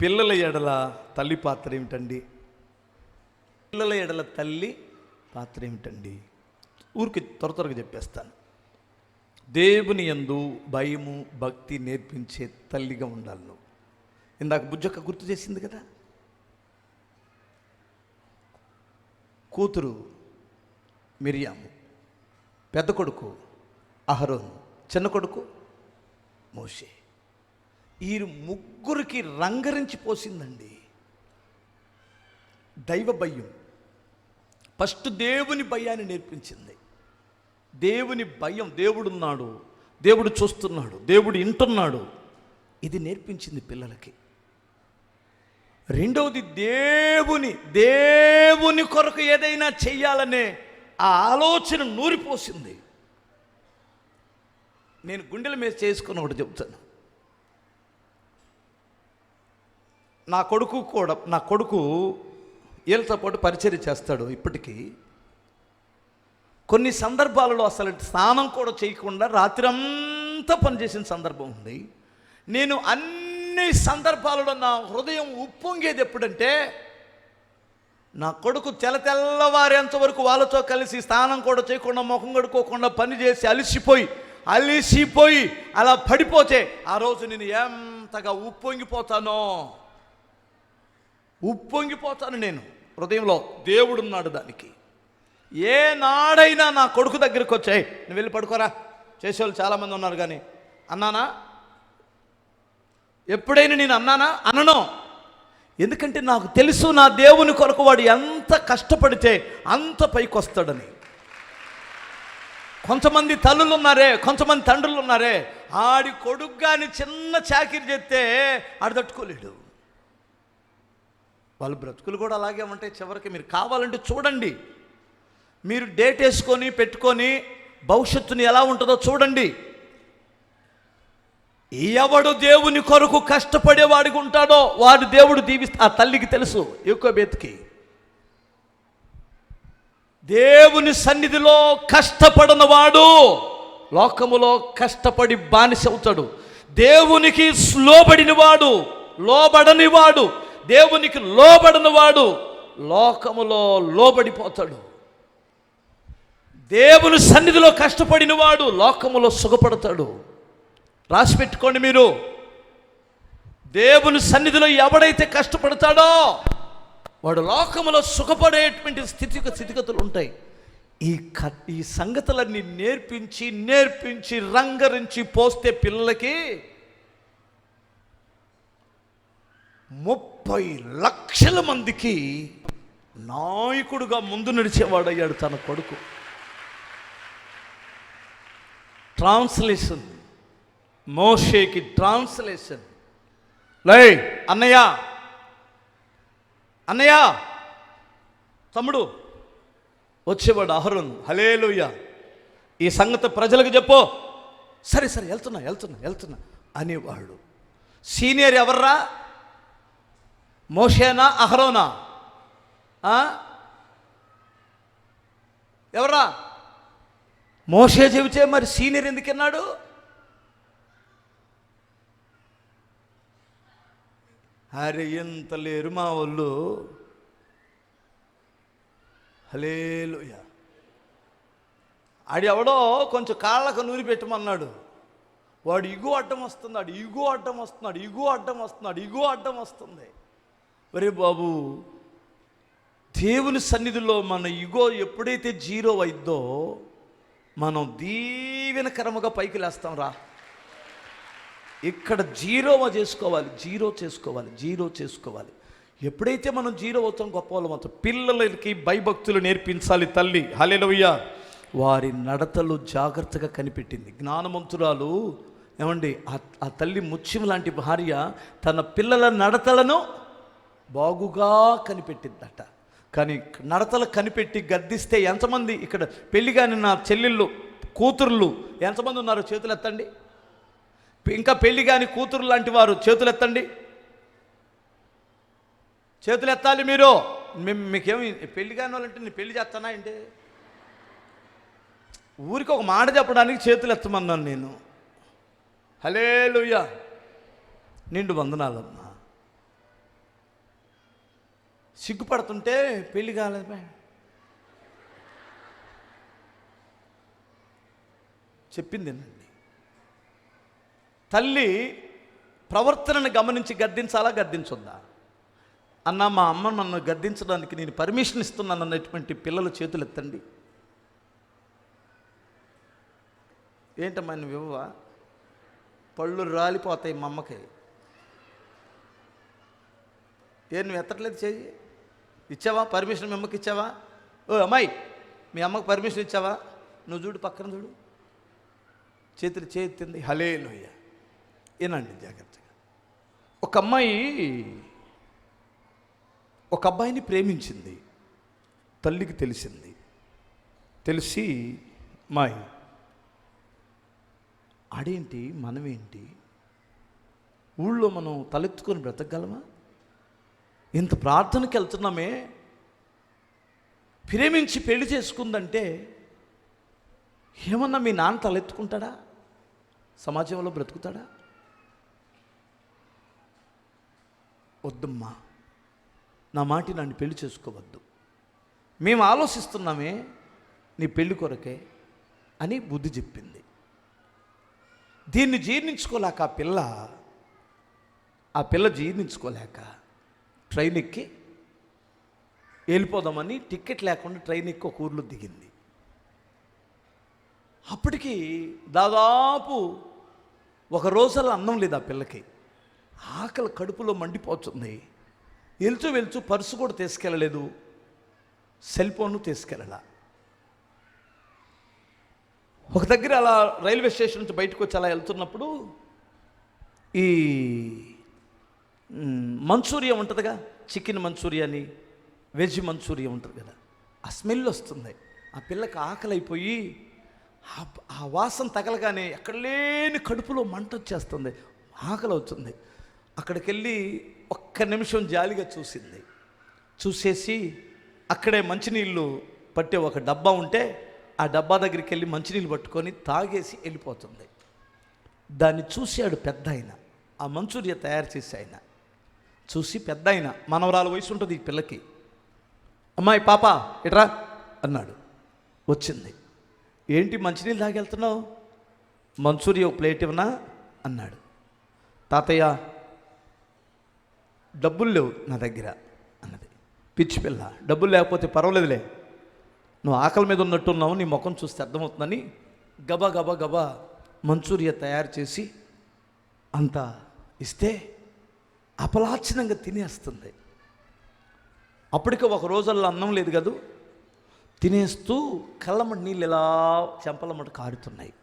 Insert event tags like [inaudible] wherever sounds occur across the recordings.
పిల్లల ఎడల తల్లి పాత్ర ఏమిటండి? పిల్లల ఎడల తల్లి పాత్ర ఏమిటండి? ఊరికి త్వర త్వరగా చెప్పేస్తాను. దేవుని యందు భయము భక్తి నేర్పించే తల్లిగా ఉండాలి నువ్వు. ఇందాక బుజ్జక్క గుర్తు చేసింది కదా? కూతురు మిరియాము పెద్ద కొడుకు అహరోను చిన్న కొడుకు మోషే. ఈ ముగ్గురికి రంగరించి పోసిందండి. దైవ భయం. ఫస్ట్ దేవుని భయాన్ని నేర్పించింది. దేవుని భయం దేవుడున్నాడు దేవుడు చూస్తున్నాడు దేవుడు వింటున్నాడు. ఇది నేర్పించింది పిల్లలకి. రెండవది దేవుని దేవుని కొరకు ఏదైనా చెయ్యాలనే ఆ ఆలోచన నూరిపోసింది. నేను గుండెల మీద చేసుకుని ఒకటి చెబుతాను నా కొడుకు కూడా నా కొడుకు వీళ్ళతో పాటు పరిచర్య చేస్తాడు ఇప్పటికీ. కొన్ని సందర్భాలలో అసలు స్నానం కూడా చేయకుండా రాత్రంతా పనిచేసిన సందర్భం ఉంది. నేను అన్ని సందర్భాలలో నా హృదయం ఉప్పొంగేది ఎప్పుడంటే నా కొడుకు తెల్ల తెల్లవారేంత వరకు వాళ్ళతో కలిసి స్నానం కూడా చేయకుండా ముఖం కడుక్కోకుండా పని చేసి అలిసిపోయి అలిసిపోయి అలా పడిపోతే ఆ రోజు నేను ఎంతగా ఉప్పొంగిపోతానో. ఉప్పొంగిపోతాను నేను హృదయంలో. దేవుడున్నాడు దానికి. ఏ నాడైనా నా కొడుకు దగ్గరికి వచ్చాయి. నువ్వు వెళ్ళి పడుకోరా. చేసేవాళ్ళు చాలామంది ఉన్నారు కానీ. అన్నానా? ఎప్పుడైనా నేను అన్నానా? అనను. ఎందుకంటే నాకు తెలుసు నా దేవుని కొరకు వాడు ఎంత కష్టపడితే అంత పైకి వస్తాడని కొంతమంది తల్లులు ఉన్నారే కొంతమంది తండ్రులు ఉన్నారే ఆడి కొడుకు కానీ చిన్న చాకిరి చేస్తే ఆడు తట్టుకోలేడు. వాళ్ళ బ్రతుకులు కూడా అలాగే ఉంటాయి. చివరికి మీరు కావాలంటే చూడండి. మీరు డేట్ వేసుకొని పెట్టుకొని భవిష్యత్తుని ఎలా ఉంటుందో చూడండి. ఎవడు దేవుని కొరకు కష్టపడేవాడికి ఉంటాడో వాడు దేవుడు దీవిస్తా ఆ తల్లికి తెలుసు ఎక్కువ బెతికి దేవుని సన్నిధిలో కష్టపడిన వాడు లోకములో కష్టపడి బానిస అవుతాడు. దేవునికి లోబడిన వాడు లోబడని వాడు దేవునికి లోబడినవాడు లోకములో లోబడిపోతాడు. దేవుని సన్నిధిలో కష్టపడిన వాడు లోకములో సుఖపడతాడు. రాసి పెట్టుకోండి మీరు. దేవుని సన్నిధిలో ఎవడైతే కష్టపడతాడో వాడు లోకములో సుఖపడేటువంటి స్థితి స్థితిగతులు ఉంటాయి. ఈ క ఈ సంగతులన్నీ నేర్పించి నేర్పించి రంగరించి పోస్తే పిల్లలకి ముప్పై లక్షల మందికి నాయకుడుగా ముందు నడిచేవాడయ్యాడు తన కొడుకు. ట్రాన్స్లేషన్. మోషేకి ట్రాన్స్లేషన్. లై అన్నయ్య అన్నయ్య తమ్ముడు వచ్చేవాడు అహరున్. హలేలుయ్య ఈ సంగతి ప్రజలకు చెప్పు. సరే సరే వెళ్తున్నా వెళ్తున్నా వెళ్తున్నా అనేవాడు. సీనియర్ ఎవర్రా? మోషేనా అహరోనా? ఎవరా మోషే చెబితే మరి సీనియర్ ఎందుకన్నాడు అరే ఇంత లేరు మా వాళ్ళు. హలేలుయ ఆడి ఎవడో కొంచెం కాళ్ళకు నూరి పెట్టమన్నాడు. వాడు ఇగు అడ్డం వస్తున్నాడు ఇగు అడ్డం వస్తున్నాడు ఇగు అడ్డం వస్తున్నాడు ఇగు అడ్డం వస్తుంది. ఒరే బాబు దేవుని సన్నిధిలో మన ఇగో ఎప్పుడైతే జీరో అయిద్దో మనం దీవెనకరముగా పైకి లేస్తాం రా. ఇక్కడ జీరో చేసుకోవాలి జీరో చేసుకోవాలి జీరో చేసుకోవాలి. ఎప్పుడైతే మనం జీరో అవుతాం గొప్ప వాళ్ళం అవుతాం. పిల్లలకి భయభక్తులు నేర్పించాలి తల్లి. హలెలయ్య వారి నడతలు జాగ్రత్తగా కనిపెట్టింది. జ్ఞానమంతురాలు ఏమండి ఆ- ఆ తల్లి ముత్యం లాంటి భార్య తన పిల్లల నడతలను బాగుగా కనిపెట్టిందట. కానీ నడతలు కనిపెట్టి గద్దిస్తే ఎంతమంది ఇక్కడ పెళ్ళి కాని నా చెల్లెళ్ళు కూతుర్లు ఎంతమంది ఉన్నారు చేతులు ఎత్తండి ఇంకా పెళ్ళి కాని కూతురు లాంటి వారు చేతులు ఎత్తండి చేతులు ఎత్తాలి మీరు మీకేమి పెళ్ళి కాని వాళ్ళంటే నేను పెళ్ళి చేస్తానా ఏంటి? ఊరికి ఒక మాట చెప్పడానికి చేతులు ఎత్తమన్నాను నేను. హలే నిండు వందనాలమ్మ. సిగ్గుపడుతుంటే పెళ్ళి కాలేదు చెప్పింది చెప్పిందేనండి. తల్లి ప్రవర్తనను గమనించి గద్దించాలా గద్దించొద్దా? అన్న మా అమ్మ నన్ను గద్దించడానికి నేను పర్మిషన్ ఇస్తున్నాను అన్నటువంటి పిల్లలు చేతులు ఎత్తండి. ఏంటమ్మా నువ్వు ఇవ్వవా పళ్ళు రాలిపోతాయి మా అమ్మకి. ఏ నువ్వు ఎత్తట్లేదు చెయ్యి ఇచ్చావా? పర్మిషన్ మీ అమ్మకి ఇచ్చావా? ఓ అమ్మాయి మీ అమ్మకి పర్మిషన్ ఇచ్చావా? నువ్వు చూడు పక్కన చూడు. చేతులు చేతింది. హలే లోయ ఏనండి జాగ్రత్తగా. ఒక అమ్మాయి ఒక అబ్బాయిని ప్రేమించింది. తల్లికి తెలిసింది. తెలిసి మాయ్ ఆడేంటి? మనమేంటి? ఊళ్ళో మనం తలెత్తుకొని బ్రతకగలమా? ఇంత ప్రార్థనకి వెళ్తున్నామే. ప్రేమించి పెళ్ళి చేసుకుందంటే ఏమన్నా మీ నాన్న తలెత్తుకుంటాడా? సమాజంలో బ్రతుకుతాడా? వద్దమ్మా నా మాటి నన్ను పెళ్ళి చేసుకోవద్దు. మేము ఆలోచిస్తున్నామే నీ పెళ్ళి కొరకే అని బుద్ధి చెప్పింది. దీన్ని జీర్ణించుకోలేక ఆ పిల్ల ఆ పిల్ల జీర్ణించుకోలేక ట్రైన్ ఎక్కి వెళ్ళిపోదామని టికెట్ లేకుండా ట్రైన్ ఎక్కి ఒక ఊర్లో దిగింది. అప్పటికి దాదాపు ఒక రోజుల్లో అన్నం లేదు ఆ పిల్లకి. ఆకలి కడుపులో మండిపోతుంది. వెళ్తూ వెళ్తూ పర్సు కూడా తీసుకెళ్ళలేదు. సెల్ ఫోన్ తీసుకెళ్ళలా. ఒక దగ్గర అలా రైల్వే స్టేషన్ నుంచి బయటకు వచ్చి అలా వెళ్తున్నప్పుడు ఈ మంచూరియా ఉంటుందిగా? చికెన్ మంచూరియా అని వెజ్ మంచూరియా ఉంటుంది కదా? ఆ స్మెల్ వస్తుంది. ఆ పిల్లకి ఆకలి అయిపోయి ఆ వాసన తగలగానే ఎక్కడ లేని కడుపులో మంట వచ్చేస్తుంది. ఆకలి అవుతుంది అక్కడికి వెళ్ళి ఒక్క నిమిషం జాలిగా చూసింది. చూసేసి అక్కడే మంచినీళ్ళు పట్టే ఒక డబ్బా ఉంటే ఆ డబ్బా దగ్గరికి వెళ్ళి మంచినీళ్ళు పట్టుకొని తాగేసి వెళ్ళిపోతుంది. దాన్ని చూశాడు పెద్ద ఆయన ఆ మంచూరియా తయారు చేసే ఆయన. చూసి పెద్ద ఆయన మనవరాల వయసు ఉంటుంది ఈ పిల్లకి. అమ్మాయి పాప ఇట్రా అన్నాడు. వచ్చింది. ఏంటి మంచినీళ్ళు తాగెళ్తున్నావు? మంచూరియా ఒక ప్లేట్ ఇవ్వనా? అన్నాడు. తాతయ్య డబ్బులు లేవు నా దగ్గర అన్నది. పిచ్చి పిల్ల డబ్బులు లేకపోతే పర్వాలేదులే. నువ్వు ఆకలి మీద ఉన్నట్టున్నావు నీ ముఖం చూస్తే అర్థమవుతుందని గబా గబా గబా మంచూరియా తయారు చేసి అంత ఇస్తే అపలాచనంగా తినేస్తుంది. అప్పటికే ఒక రోజుల్లో అన్నం లేదు కదూ? తినేస్తూ కళ్ళమటి నీళ్ళు ఇలా చెంపలమట కారుతున్నాయి.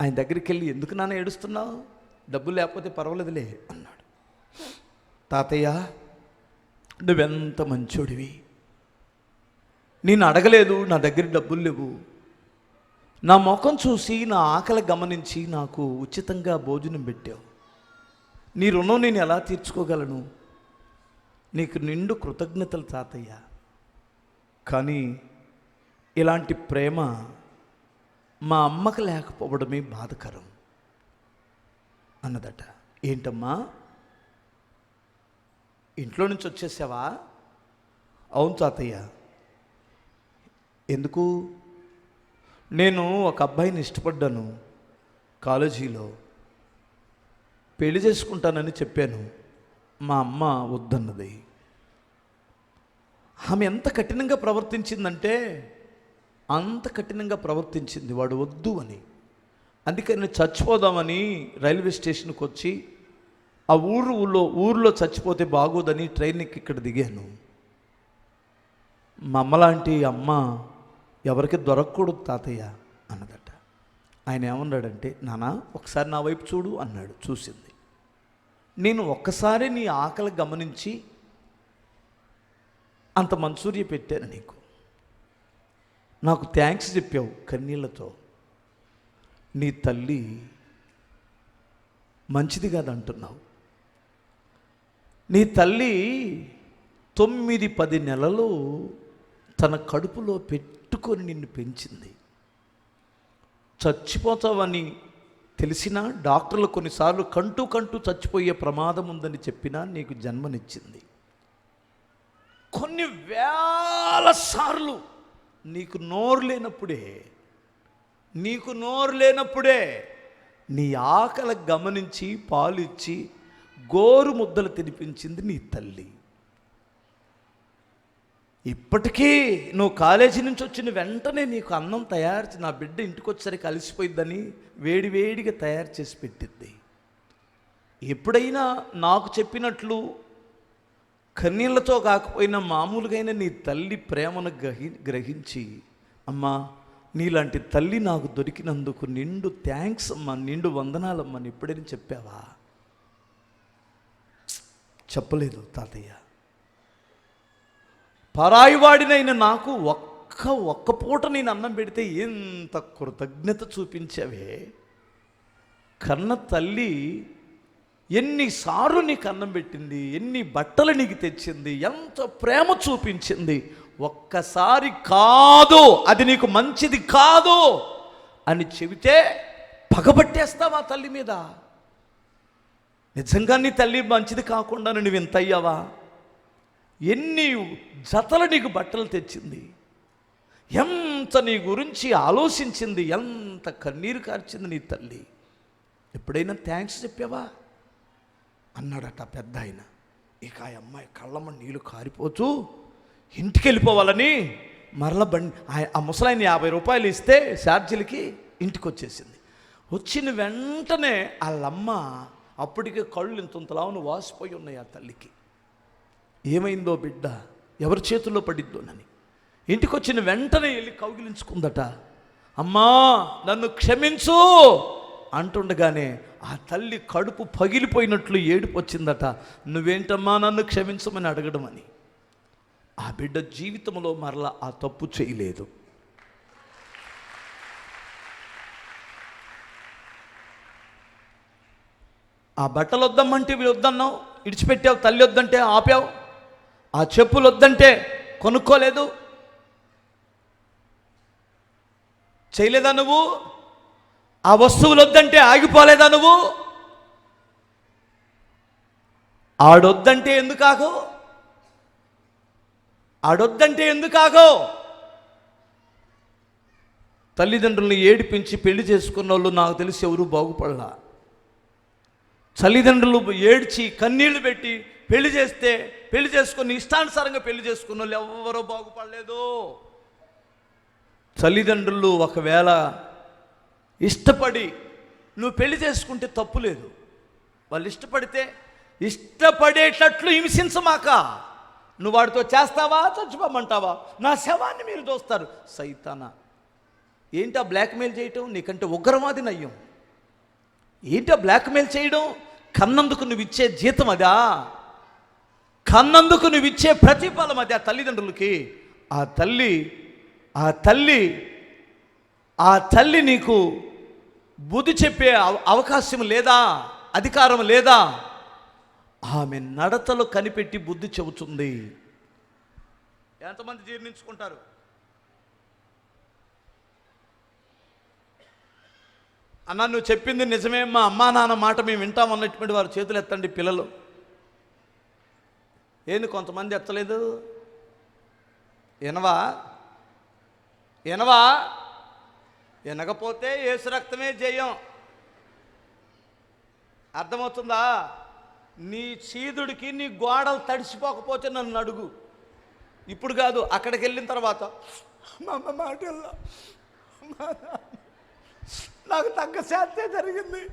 ఆయన దగ్గరికి వెళ్ళి ఎందుకు నాన్న ఏడుస్తున్నావు? డబ్బులు లేకపోతే పర్వాలేదులే అన్నాడు. తాతయ్య నువ్వెంత మంచోడివి. నేను అడగలేదు నా దగ్గర డబ్బులు లేవు. నా ముఖం చూసి నా ఆకలి గమనించి నాకు ఉచితంగా భోజనం పెట్టావు. నీ రుణం నేను ఎలా తీర్చుకోగలను? నీకు నిండు కృతజ్ఞతలు తాతయ్య. కానీ ఇలాంటి ప్రేమ మా అమ్మకు లేకపోవడమే బాధకరం అన్నదట. ఏంటమ్మా? ఇంట్లో నుంచి వచ్చేసావా? అవును తాతయ్య. ఎందుకు? నేను ఒక అబ్బాయిని ఇష్టపడ్డాను కాలేజీలో. పెళ్ళి చేసుకుంటానని చెప్పాను. మా అమ్మ వద్దన్నది. ఆమె ఎంత కఠినంగా ప్రవర్తించిందంటే అంత కఠినంగా ప్రవర్తించింది వాడు వద్దు అని. అందుకని చచ్చిపోదామని రైల్వే స్టేషన్కి వచ్చి ఆ ఊరులో ఊర్లో చచ్చిపోతే బాగోదని ట్రైన్ ఎక్కి ఇక్కడ దిగాను. మా అమ్మలాంటి అమ్మ ఎవరికి దొరకకూడదు తాతయ్య అన్నదట ఆయన ఏమన్నాడంటే నానా ఒకసారి నా వైపు చూడు అన్నాడు చూసింది. నేను ఒక్కసారి నీ ఆకలి గమనించి అంత మంచూర్య పెట్టాను నీకు. నాకు థ్యాంక్స్ చెప్పావు కన్నీళ్ళతో. నీ తల్లి మంచిది కాదంటున్నావు. నీ తల్లి తొమ్మిది పది నెలలు తన కడుపులో పెట్టుకొని నిన్ను పెంచింది. చచ్చిపోతావని తెలిసినా డాక్టర్లు కొన్నిసార్లు కంటూ కంటూ చచ్చిపోయే ప్రమాదం ఉందని చెప్పినా నీకు జన్మనిచ్చింది. కొన్ని వేల సార్లు నీకు నోరు లేనప్పుడే నీకు నోరు లేనప్పుడే నీ ఆకలి గమనించి పాలిచ్చి గోరు ముద్దలు తినిపించింది నీ తల్లి. ఇప్పటికీ నువ్వు కాలేజీ నుంచి వచ్చిన వెంటనే నీకు అన్నం తయారు నా బిడ్డ ఇంటికి వచ్చేసరికి కలిసిపోయిద్దని వేడివేడిగా తయారు చేసి పెట్టిద్ది. ఎప్పుడైనా నాకు చెప్పినట్లు కన్నీళ్ళతో కాకపోయినా మామూలుగైన నీ తల్లి ప్రేమను గ్రహి గ్రహించి అమ్మా నీలాంటి తల్లి నాకు దొరికినందుకు నిండు థ్యాంక్స్ అమ్మా నిండు వందనాలమ్మా అని ఎప్పుడైనా చెప్పావా? చెప్పలేదు తాతయ్య. పరాయివాడినైన నాకు ఒక్క ఒక్క పూట నేను అన్నం పెడితే ఎంత కృతజ్ఞత చూపించావే. కన్న తల్లి ఎన్నిసార్లు నీకు అన్నం పెట్టింది ఎన్ని బట్టలు నీకు తెచ్చింది ఎంత ప్రేమ చూపించింది ఒక్కసారి కాదు అది నీకు మంచిది కాదు అని చెబితే పగబట్టేస్తావా తల్లి మీద? నిజంగా నీ తల్లి మంచిది కాకుండా నువ్వు ఇంత అయ్యావా? ఎన్ని జతలు నీకు బట్టలు తెచ్చింది? ఎంత నీ గురించి ఆలోచించింది? ఎంత కన్నీరు కార్చింది నీ తల్లి? ఎప్పుడైనా థ్యాంక్స్ చెప్పావా? అన్నాడట పెద్ద ఆయన ఇక ఆ అమ్మాయి కళ్ళమ్మ నీళ్ళు కారిపోతూ ఇంటికి వెళ్ళిపోవాలని మరల బండి ఆ- ముసలాయన యాభై రూపాయలు ఇస్తే ఛార్జీలకి ఇంటికి వచ్చేసింది వచ్చిన వెంటనే వాళ్ళమ్మ అప్పటికే కళ్ళు ఇంతంతలావును వాసిపోయి ఉన్నాయి ఆ తల్లికి. ఏమైందో బిడ్డ? ఎవరి చేతుల్లో పడిద్దోనని ఇంటికి వచ్చిన వెంటనే వెళ్ళి కౌగిలించుకుందట. అమ్మా నన్ను క్షమించు! అంటుండగానే ఆ తల్లి కడుపు పగిలిపోయినట్లు ఏడుపు వచ్చిందట నువ్వేంటమ్మా నన్ను క్షమించమని అడగడం అని ఆ బిడ్డ జీవితంలో మరలా ఆ తప్పు చేయలేదు. ఆ బట్టలు వద్దమ్మంటే వద్దన్నావు ఇడిచిపెట్టావు? తల్లి వద్దంటే ఆపావు? ఆ చెప్పులు వద్దంటే కొనుక్కోలేదు. చేయలేదా నువ్వు? ఆ వస్తువులు వద్దంటే ఆగిపోలేదా నువ్వు? ఆడొద్దంటే ఎందుకు ఆగో ఆడొద్దంటే ఎందుకు ఆగో తల్లిదండ్రులను ఏడిపించి పెళ్ళి చేసుకున్న వాళ్ళు నాకు తెలిసి ఎవరు బాగుపడలా. తల్లిదండ్రులు ఏడ్చి కన్నీళ్ళు పెట్టి పెళ్ళి చేస్తే పెళ్ళి చేసుకుని ఇష్టానుసారంగా పెళ్ళి చేసుకున్న వాళ్ళు ఎవరో బాగుపడలేదు. తల్లిదండ్రులు ఒకవేళ ఇష్టపడి నువ్వు పెళ్ళి చేసుకుంటే తప్పు లేదు. వాళ్ళు ఇష్టపడితే ఇష్టపడేటట్లు హింసించమాక. నువ్వు వాడితో చేస్తావా చచ్చిపోమంటావా? నా శవాన్ని మీరు చూస్తారు సైతానా. ఏంటా బ్లాక్మెయిల్ చేయటం? నీకంటే ఉగ్రవాది నయ్యం. ఏంటి బ్లాక్మెయిల్ చేయడం? కన్నందుకు నువ్వు ఇచ్చే జీతం అదా? కన్నందుకు నువ్వు ఇచ్చే ప్రతిఫలం అది ఆ తల్లిదండ్రులకి. ఆ తల్లి ఆ తల్లి ఆ తల్లి నీకు బుద్ధి చెప్పే అవ- అవకాశం లేదా? అధికారం లేదా? ఆమె నడతలు కనిపెట్టి బుద్ధి చెబుతుంది. ఎంతమంది జీర్ణించుకుంటారు? అన్న నువ్వు చెప్పింది నిజమే మా అమ్మా నాన్న మాట మేము వింటామన్నటువంటి వారు చేతులు ఎత్తండి పిల్లలు. ఏంది కొంతమంది ఎత్తలేదు? ఎనవా? ఎనవా? ఎనకపోతే ఏసు రక్తమే జయం. అర్థమవుతుందా? నీ చీదుడికి నీ గోడలు తడిసిపోకపోతే నన్ను అడుగు. ఇప్పుడు కాదు అక్కడికి వెళ్ళిన తర్వాత మా అమ్మ మాట మా నాకు తగ్గ శాంతే జరిగింది.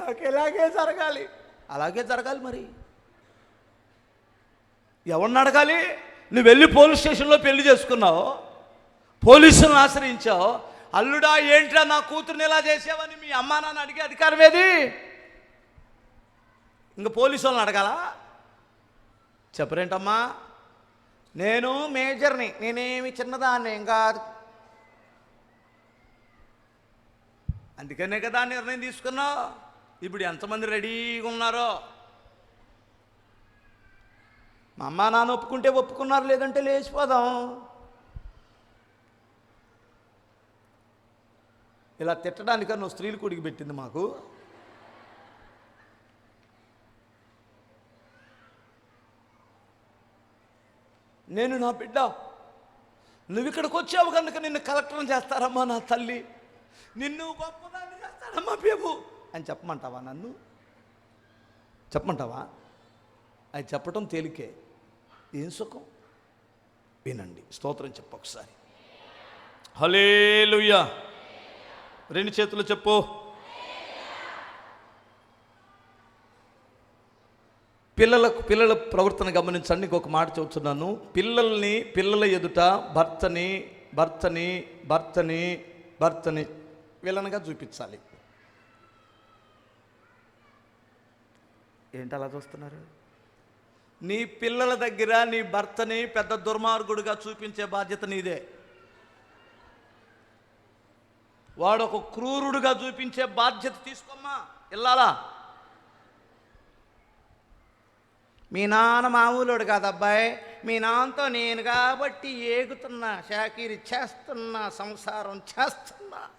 నాకు ఇలాగే జరగాలి. అలాగే జరగాలి మరి. ఎవరిని అడగాలి? నువ్వు వెళ్ళి పోలీస్ స్టేషన్లో పెళ్ళి చేసుకున్నావు పోలీసులను ఆశ్రయించావు అల్లుడా ఏంట్రా నా కూతుర్ని ఇలా చేసావని మీ అమ్మా నాన్న అడిగే అధికారం ఏది? ఇంక పోలీసు వాళ్ళని అడగాలా? చెప్పరేంటమ్మా? నేను మేజర్ని నేనేమి చిన్నదాన్ని ఏం కాదు. అందుకనే కదా నిర్ణయం తీసుకున్నావు. ఇప్పుడు ఎంతమంది రెడీగా ఉన్నారో? మా అమ్మ నాన్న ఒప్పుకుంటే ఒప్పుకున్నారు లేదంటే లేచిపోదాం. ఇలా తిట్టడానికి నువ్వు స్త్రీలు కుడికి పెట్టింది మాకు. నేను నా బిడ్డ నువ్వు ఇక్కడికి వచ్చావు కనుక నిన్ను కలెక్టర్ చేస్తారమ్మా నా తల్లి. నిన్ను గొప్పదాన్ని చేస్తాడమ్మా పేపు. అని చెప్పమంటావా నన్ను? చెప్పమంటావా? అది చెప్పటం తేలికే. ఏం సుఖం? వినండి. స్తోత్రం చెప్పు ఒకసారి. హలేలుయ్యా రెండు చేతులు చెప్పు. పిల్లలకు పిల్లల ప్రవర్తన గమనించండి. ఇంకొక మాట చెబుతున్నాను. పిల్లల్ని పిల్లల ఎదుట భర్తని భర్తని భర్తని భర్తని విలనగా చూపించాలి. ఏంటి అలా చూస్తున్నారు? నీ పిల్లల దగ్గర నీ భర్తని పెద్ద దుర్మార్గుడిగా చూపించే బాధ్యత నీదే. వాడు ఒక క్రూరుడుగా చూపించే బాధ్యత తీసుకోమ్మా. ఇల్లాలా? మీ నాన్న మామూలుడు కాదబ్బాయి మీ నాన్నతో నేను కాబట్టి ఏగుతున్నా షాకీరి చేస్తున్నా సంసారం చేస్తున్నా.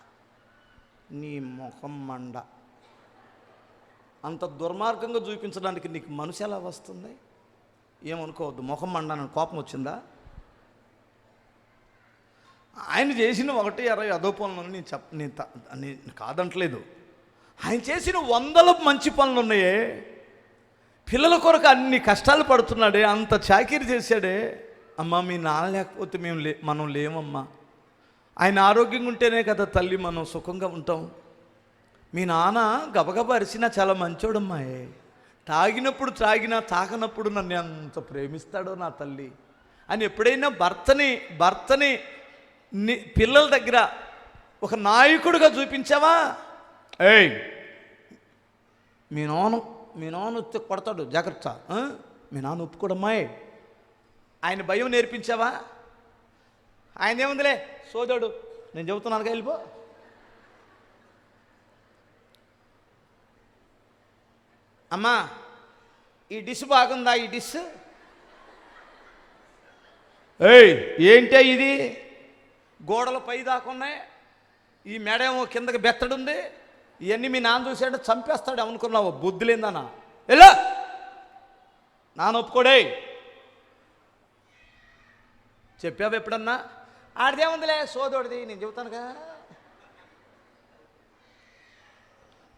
నీ ముఖం మండ. అంత దుర్మార్గంగా చూపించడానికి నీకు మనసు ఎలా వస్తుంది? ఏమనుకోవద్దు ముఖం మండన కోపం వచ్చిందా? ఆయన చేసిన ఒకటి ఇరవై అదో పనులు నేను చెప్ నేను నేను కాదంటలేదు. ఆయన చేసిన వందల మంచి పనులు ఉన్నాయే. పిల్లల కొరకు అన్ని కష్టాలు పడుతున్నాడే అంత చాకిరి చేశాడే. అమ్మ మీ నాన్న లేకపోతే మేము లే మనం లేమమ్మా ఆయన ఆరోగ్యంగా ఉంటేనే కదా తల్లి మనం సుఖంగా ఉంటాం. మీ నాన్న గబగబా అరిసినా చాలా మంచోడమ్మాయే. తాగినప్పుడు తాగినా తాగనప్పుడు నన్ను ఎంత ప్రేమిస్తాడో నా తల్లి. అని ఎప్పుడైనా భర్తని భర్తని పిల్లల దగ్గర ఒక నాయకుడిగా చూపించావా? ఏయ్! మీ నాన్న మీ నాన్న వస్తే కొడతాడు జాగ్రత్త? మీ నాన్న ఒప్పుకోడమ్మాయి ఆయన భయం నేర్పించావా? ఆయన ఏముందిలే? సోదరుడు నేను చెబుతున్నాను వెళ్ళిపో. అమ్మా ఈ డిష్ బాగుందా ఈ డిష్? ఏయ్! ఏంటే ఇది? గోడలు పై దాకున్నాయి ఈ మెడేమో కిందకి బెత్తడుంది. ఇవన్నీ మీ నాన్న చూసాడు చంపేస్తాడు అనుకున్నావు బుద్ధి లేదన్నా. ఎలా నాన్న ఒప్పుకోడే. చెప్పావు ఎప్పుడన్నా? ఆడిదేముందిలే సోదోడిది నేను చెబుతానుగా.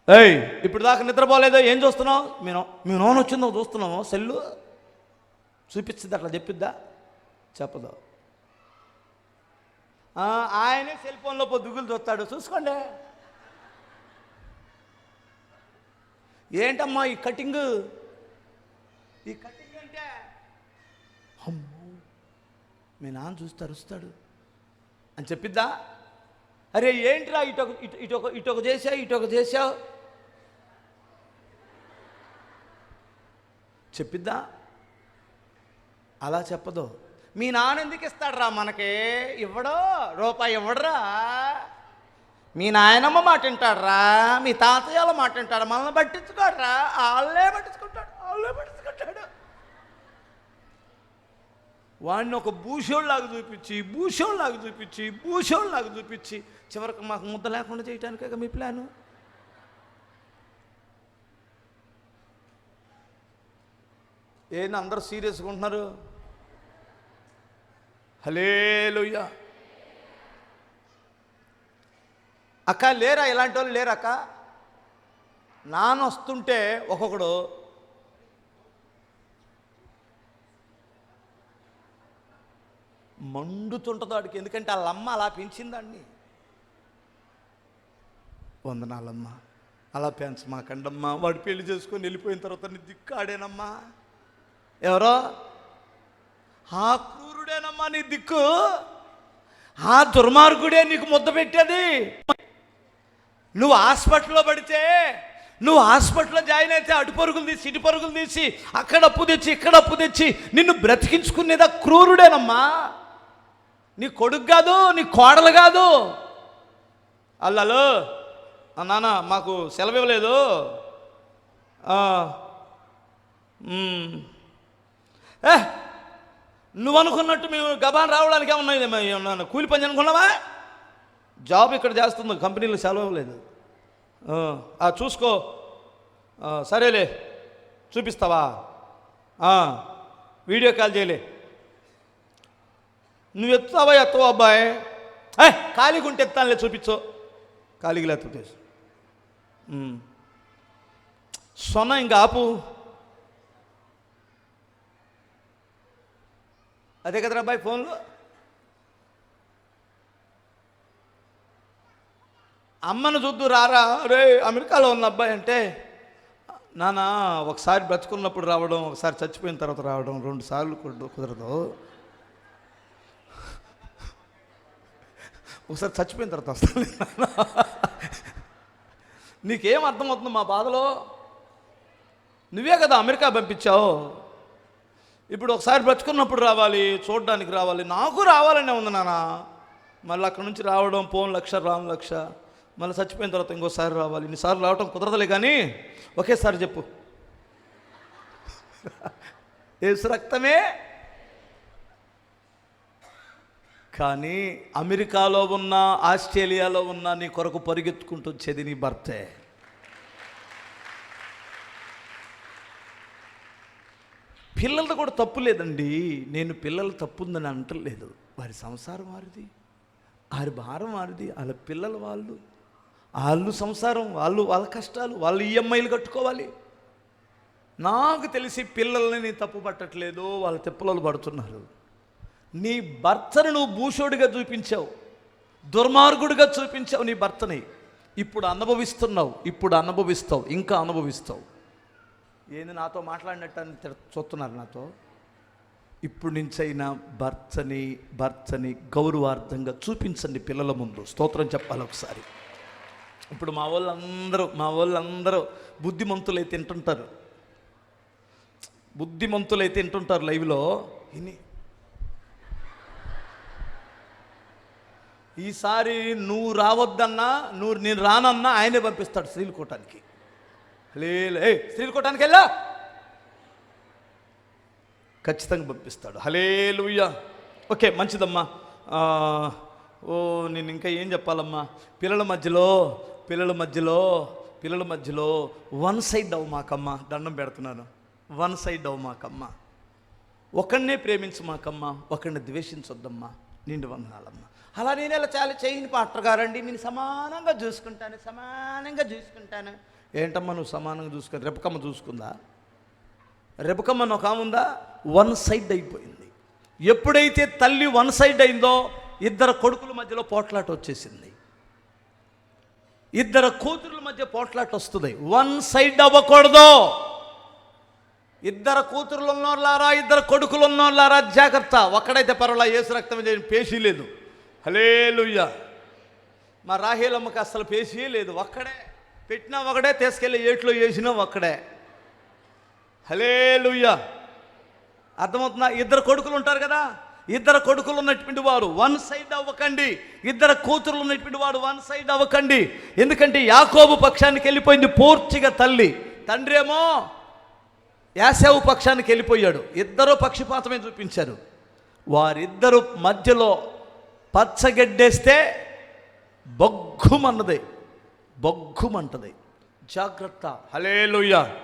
ఏయ్. ఇప్పుడు దాకా నిద్రపోలేదో ఏం చూస్తున్నావు? మేము మీ నాన్న వచ్చిందో చూస్తున్నావు? సెల్లు చూపించింది అట్లా చెప్పిద్దా? చెప్పదు. ఆయనే సెల్ ఫోన్లో దుగ్గులు చూస్తాడు. చూసుకోండి. ఏంటమ్మా ఈ కటింగ్? ఈ కటింగ్ అంటే? అమ్మో. మీ నాన్న చూస్తే అరుస్తాడు. అని చెప్పిద్దా? అరే ఏంట్రా ఇటొక ఇటు ఇటొక ఇటొక చేసావు ఇటొక చేసావు చెప్పిద్దా? అలా చెప్పదు. మీ నాన్న ఎందుకు ఇస్తాడురా మనకి? ఇవ్వడో? రూపాయి ఇవ్వడరా? మీ నాయనమ్మ మాట వింటాడరా? మీ తాతయ్యల మాట వింటాడు. మనల్ని పట్టించుకోడరా? వాళ్ళే పట్టించుకుంటాడు. వాళ్ళే పట్టించుకుంటాడు. వాడిని ఒక భూషోళ్ళలాగా చూపించి భూషోళ్ళలాగా చూపించి భూషోళ్ళలాగా చూపించి చివరికి మాకు ముద్ద లేకుండా చేయడానికే మీ ప్లాను? ఏంది అందరూ సీరియస్గా ఉంటున్నారు? హలేలుయ్య అక్క లేరా? ఇలాంటి వాళ్ళు లేరా అక్క? నాన్న వస్తుంటే ఒక్కొక్కడు మండుతుంటుంది వాడికి. ఎందుకంటే వాళ్ళమ్మ అలా పెంచిందాన్ని. వందనాలమ్మ. అలా పెంచమాకండమ్మా. వాడు పెళ్ళి చేసుకొని వెళ్ళిపోయిన తర్వాత నీ దిక్కాడేనమ్మా. ఎవరో? ఆ క్రూరుడేనమ్మా నీ దిక్కు. ఆ దుర్మార్గుడే నీకు ముద్ద పెట్టేది. నువ్వు హాస్పిటల్లో పడితే నువ్వు హాస్పిటల్లో జాయిన్ అయితే అటు పరుగులు తీసి ఇటు పరుగులు తీసి అక్కడ అప్పు తెచ్చి ఇక్కడ అప్పు తెచ్చి నిన్ను బ్రతికించుకునేదా క్రూరుడేనమ్మా. నీ కొడుకు కాదు నీ కోడలు కాదు. అల్లలు నాన్న మాకు సెలవు ఇవ్వలేదు ఏ? నువ్వు అనుకున్నట్టు మేము గబాన్ రావడానికి ఏమన్నా కూలి పని అనుకున్నావా? జాబ్ ఇక్కడ చేస్తుంది కంపెనీలో సెలవు లేదు. ఆ, చూసుకో. సరేలే చూపిస్తావా? వీడియో కాల్ చేయలే. నువ్వు ఎత్తావా ఎత్తవా అబ్బాయి? ఏ ఖాళీగా ఉంటే ఎత్తానులే చూపించో. ఖాళీగా లేకపోతే ఉమ్. సొన ఇంకా ఆపు. అదే కదరా అబ్బాయి ఫోన్లో? అమ్మను చూద్దు రారా? రే అమెరికాలో ఉన్న అబ్బాయి అంటే నానా ఒకసారి బ్రతుకున్నప్పుడు రావడం ఒకసారి చచ్చిపోయిన తర్వాత రావడం రెండు సార్లు కుదరదు కుదరదు. ఒకసారి చచ్చిపోయిన తర్వాత వస్తాను నీకేం అర్థమవుతుంది మా బాధలో? నువ్వే కదా అమెరికా పంపించావు. ఇప్పుడు ఒకసారి బ్రతుకున్నప్పుడు రావాలి చూడడానికి రావాలి. నాకు రావాలనే ఉంది నాన్న. మళ్ళీ అక్కడ నుంచి రావడం పోన్ లక్ష రామ్ లక్ష. మళ్ళీ చచ్చిపోయిన తర్వాత ఇంకోసారి రావాలి. ఇన్నిసార్లు రావడం కుదరదులే కానీ ఒకేసారి చెప్పు. [laughs] ఏసు రక్తమే. కానీ అమెరికాలో ఉన్న ఆస్ట్రేలియాలో ఉన్న నీ కొరకు పరిగెత్తుకుంటూ వచ్చేది నీ భర్తే. పిల్లలతో కూడా తప్పు లేదండి. నేను పిల్లలు తప్పు ఉందని అంటలేదు. వారి సంసారం వారిది. వారి భారం వారిది. వాళ్ళ పిల్లలు వాళ్ళు వాళ్ళు సంసారం వాళ్ళు వాళ్ళ కష్టాలు వాళ్ళు ఈఎంఐలు కట్టుకోవాలి. నాకు తెలిసి పిల్లల్ని నేను తప్పు పట్టట్లేదు వాళ్ళ తిప్పలలు పడుతున్నారు. నీ భర్తను నువ్వు భూషోడిగా చూపించావు. దుర్మార్గుడిగా చూపించావు నీ భర్తని. ఇప్పుడు అనుభవిస్తున్నావు. ఇప్పుడు అనుభవిస్తావు. ఇంకా అనుభవిస్తావు. ఏంది నాతో మాట్లాడినట్టు అని చూస్తున్నారు నాతో. ఇప్పుడు నుంచైనా భర్తని భర్తని గౌరవార్థంగా చూపించండి పిల్లల ముందు. స్తోత్రం చెప్పాలి ఒకసారి. ఇప్పుడు మా వాళ్ళందరూ మా వాళ్ళందరూ బుద్ధిమంతులై తింటుంటారు. బుద్ధిమంతులై తింటుంటారు లైవ్లో. ఇని ఈసారి నువ్వు రావద్దన్నా నువ్వు నేను రానన్నా ఆయనే పంపిస్తాడు స్త్రీలు లేదు ఏ స్త్రీలు కోటానికి వెళ్ళా? ఖచ్చితంగా పంపిస్తాడు. హలేలుయ్యా ఓకే మంచిదమ్మా. ఓ నేను ఇంకా ఏం చెప్పాలమ్మా? పిల్లల మధ్యలో పిల్లల మధ్యలో పిల్లల మధ్యలో వన్ సైడ్ అవు మాకమ్మ. దండం పెడుతున్నాను. వన్ సైడ్ అవు మాకమ్మ. ఒకడినే ప్రేమించు మాకమ్మ. ఒకడిని ద్వేషించొద్దమ్మా. నిండు వందనాలమ్మ. అలా నేను ఇలా చాలా చేయని పాటర్ గారండి. నేను సమానంగా చూసుకుంటాను సమానంగా చూసుకుంటాను. ఏంటమ్మా నువ్వు సమానంగా చూసుకుని రెపకమ్మ చూసుకుందా? రెపకమ్మ ఒక ఉందా? వన్ సైడ్ అయిపోయింది. ఎప్పుడైతే తల్లి వన్ సైడ్ అయిందో ఇద్దరు కొడుకుల మధ్యలో పోట్లాట వచ్చేసింది. ఇద్దరు కూతురుల మధ్య పోట్లాట వస్తుంది. వన్ సైడ్ అవ్వకూడదు. ఇద్దరు కూతురులు ఉన్నోళ్ళారా ఇద్దరు కొడుకులు ఉన్నోళ్ళారా? జాగ్రత్త. ఒక్కడైతే పర్వాలా ఏసు రక్తం చేయని పేషీ లేదు. హలేలుయ్య మా రాహేలమ్మకి అసలు పేషీ లేదు. ఒక్కడే. పెట్టినా ఒకడే తీసుకెళ్ళి ఏట్లో వేసినా ఒక్కడే. హలే హలేలుయ్య అర్థమవుతుందా? ఇద్దరు కొడుకులు ఉంటారు కదా? ఇద్దరు కొడుకులు ఉన్నటువంటి వారు వన్ సైడ్ అవ్వకండి. ఇద్దరు కూతురులు ఉన్నటువంటి వాడు వన్ సైడ్ అవ్వకండి. ఎందుకంటే యాకోబు పక్షానికి వెళ్ళిపోయింది పూర్తిగా తల్లి. తండ్రి ఏమో యాసేవు పక్షానికి వెళ్ళిపోయాడు. ఇద్దరు పక్షపాతమే చూపించారు. వారిద్దరు మధ్యలో పచ్చగడ్డేస్తే బొగ్గుమన్నది. బొగ్గుమంటది. జాగ్రత్త. హలేలుయ్య